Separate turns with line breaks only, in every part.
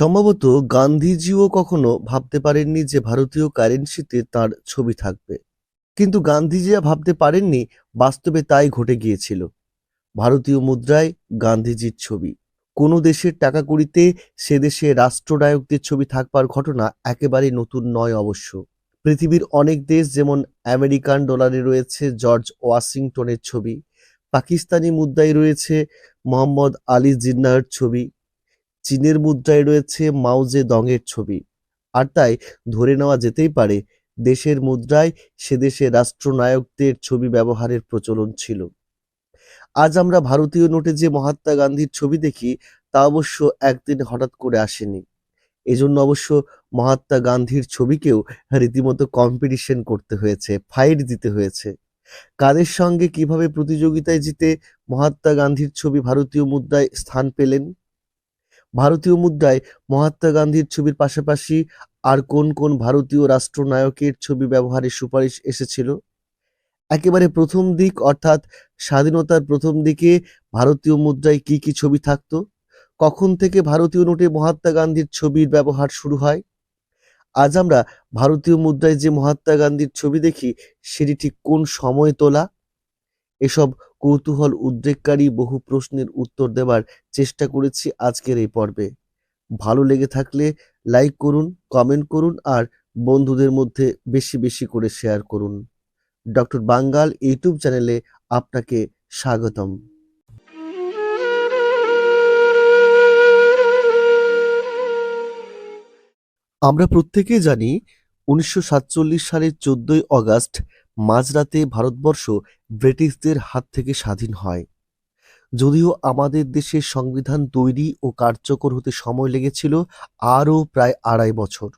সম্ভবত গান্ধীজিও কখনো ভাবতে পারেননি যে ভারতীয় কারেন্সিতে তার ছবি থাকবে। কিন্তু গান্ধীজিয়া ভাবতে পারেননি বাস্তবে তাই ঘটে গিয়েছিল। ভারতীয় মুদ্রায় গান্ধীজির ছবি। কোনো দেশের টাকা কড়িতে সে দেশে রাষ্ট্রনায়কদের ছবি থাকবার ঘটনা একেবারে নতুন নয় অবশ্য। পৃথিবীর অনেক দেশ যেমন আমেরিকান ডলারে রয়েছে জর্জ ওয়াশিংটনের ছবি, পাকিস্তানি মুদ্রায় রয়েছে মোহাম্মদ আলী জিন্নাহর ছবি চীনের মুদ্রায় রয়েছে মাওজে দংয়ের ছবি। আর তাই ধরে নেওয়া যেতেই পারে, দেশের মুদ্রায় সে দেশে রাষ্ট্রনায়কদের ছবি ব্যবহারের প্রচলন ছিল। আজ আমরা ভারতীয় নোটে যে মহাত্মা গান্ধীর ছবি দেখি, তা অবশ্য একদিন হঠাৎ করে আসেনি। এজন্য অবশ্য মহাত্মা গান্ধীর ছবিকেও রীতিমতো কম্পিটিশন করতে হয়েছে ফাইট দিতে হয়েছে। কাদের সঙ্গে কীভাবে প্রতিযোগিতায় জিতে মহাত্মা গান্ধীর ছবি ভারতীয় মুদ্রায় স্থান পেলেন? ভারতীয় মুদ্রায় মহাত্মা গান্ধীর ছবির পাশাপাশি আর কোন কোন ভারতীয় রাষ্ট্রনায়কের ছবি ব্যবহারের সুপারিশ এসেছিল? একেবারে প্রথম দিক অর্থাৎ স্বাধীনতার প্রথম দিকে ভারতীয় মুদ্রায় কি কি ছবি থাকতো? কখন থেকে ভারতীয় নোটে মহাত্মা গান্ধীর ছবির ব্যবহার শুরু হয়? আজ আমরা ভারতীয় মুদ্রায় যে মহাত্মা গান্ধীর ছবি দেখি, সেটি ঠিক কোন সময় তোলা? এসব কৌতূহল উদ্রেককারী বহু প্রশ্নের উত্তর দেওয়ার চেষ্টা করেছি আজকের এই পর্বে। ভালো লেগে থাকলে লাইক করুন কমেন্ট করুন আর বন্ধুদের মধ্যে বেশি বেশি করে শেয়ার করুন। ডক্টর বাঙ্গাল ইউটিউব চ্যানেলে আপনাকে স্বাগতম। আমরা প্রত্যেকেই জানি উনিশশো সাতচল্লিশ সালের চোদ্দই অগাস্ট মাঝরাতে ভারতবর্ষ ব্রিটিশদের হাত থেকে স্বাধীন হয়। যদিও আমাদের দেশের সংবিধান তৈরি ও কার্যকর হতে সময় লেগেছিল আরও প্রায় আড়াই বছর।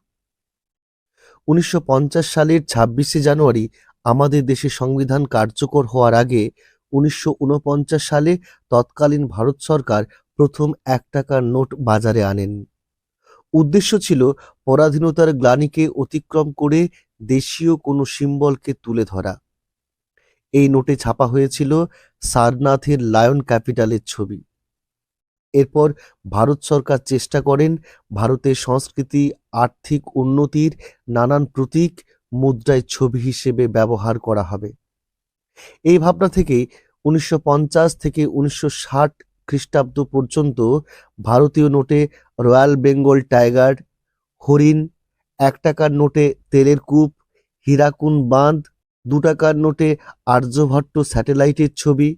উনিশশো পঞ্চাশ সালের ছাব্বিশে জানুয়ারি আমাদের দেশে সংবিধান কার্যকর হওয়ার আগে উনিশশো উনপঞ্চাশ সালে তৎকালীন ভারত সরকার প্রথম এক টাকার নোট বাজারে আনেন। উদ্দেশ্য ছিল পরাধীনতার গ্লানিকে অতিক্রম করে দেশীয় কোনো সিম্বলকে তুলে ধরা। এই নোটে ছাপা হয়েছিল সারনাথের লায়ন ক্যাপিটালের ছবি। এরপর ভারত সরকার চেষ্টা করেন ভারতের সংস্কৃতি, আর্থিক উন্নতির নানান প্রতীক মুদ্রায় ছবি হিসেবে ব্যবহার করা হবে। এই ভাবনা থেকেই উনিশশো থেকে উনিশশো ষাট খ্রিস্টাব্দ পর্যন্ত ভারতীয় নোটে রয়্যাল বেঙ্গল টাইগার, হরিণ এক টাকার নোটে তেলের কূপ, হীরাকুন বাঁধ, দু টাকার নোটে আর্যভট্ট স্যাটেলাইটের ছবি,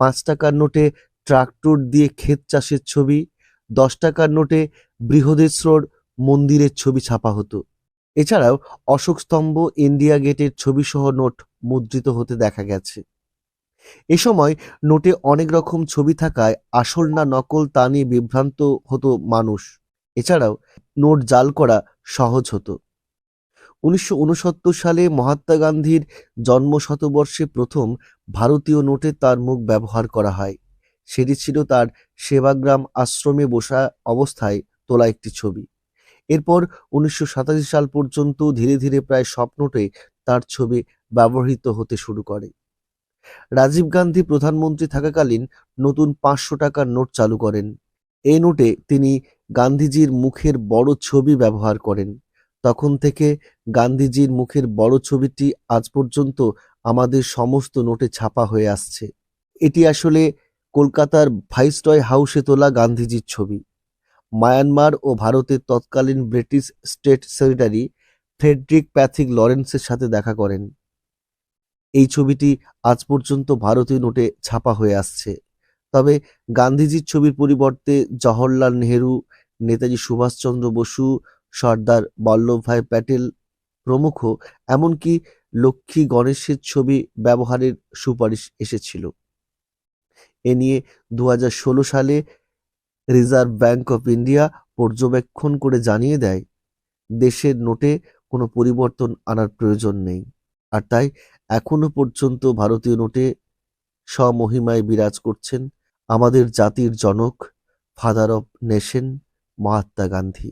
পাঁচ টাকার নোটে ট্রাক্টর দিয়ে ক্ষেত চাষের ছবি, দশ টাকার নোটে বৃহদেশ্বর মন্দিরের ছবি ছাপা হতো। এছাড়াও অশোক স্তম্ভ ইন্ডিয়া গেটের ছবিসহ নোট মুদ্রিত হতে দেখা গেছে। এ সময় নোটে অনেক রকম ছবি থাকায় আসল না নকল তা নিয়ে বিভ্রান্ত হতো মানুষ। এছাড়াও নোট জাল করা সহজ হতো। উনিশশো উনসত্তর সালে মহাত্মা গান্ধীর জন্ম শতবর্ষে প্রথম ভারতীয় নোটে তার মুখ ব্যবহার করা হয়। সেটি ছিল তার সেবাগ্রাম আশ্রমে বসা অবস্থায় তোলা একটি ছবি। এরপর উনিশশো সাতাশি সাল পর্যন্ত ধীরে ধীরে প্রায় সব নোটে তার ছবি ব্যবহৃত হতে শুরু করে। রাজীব গান্ধী প্রধানমন্ত্রী থাকাকালীন নতুন পাঁচশো টাকার নোট চালু করেন। এই নোটে তিনি গান্ধীজির মুখের বড় ছবি ব্যবহার করেন। তখন থেকে গান্ধীজির মুখের বড় ছবিটি আজ পর্যন্ত আমাদের সমস্ত নোটে ছাপা হয়ে আসছে। এটি আসলে কলকাতার ভাইসরয় হাউসে তোলা গান্ধীজির ছবি। মায়ানমার ও ভারতের তৎকালীন British state secretary Frederick Pethick লরেন্সের সাথে দেখা করেন। এই ছবিটি আজ পর্যন্ত ভারতীয় নোটে ছাপা হয়ে আসছে। তবে গান্ধীজির ছবির পরিবর্তে জওহরলাল নেহেরু, নেতাজি সুভাষচন্দ্র বসু, সর্দার বল্লভভাই প্যাটেল প্রমুখ, এমনকি লক্ষ্মী গণেশের ছবি ব্যবহারের সুপারিশ এসেছিল। এ নিয়ে দু হাজার ষোলো সালে রিজার্ভ ব্যাংক অফ ইন্ডিয়া পর্যবেক্ষণ করে জানিয়ে দেয়, দেশের নোটে কোনো পরিবর্তন আনার প্রয়োজন নেই। আর তাই এখনও পর্যন্ত ভারতীয় নোটে স্বমহিমায় বিরাজ করছেন আমাদের জাতির জনক father of nation Mahatma Gandhi.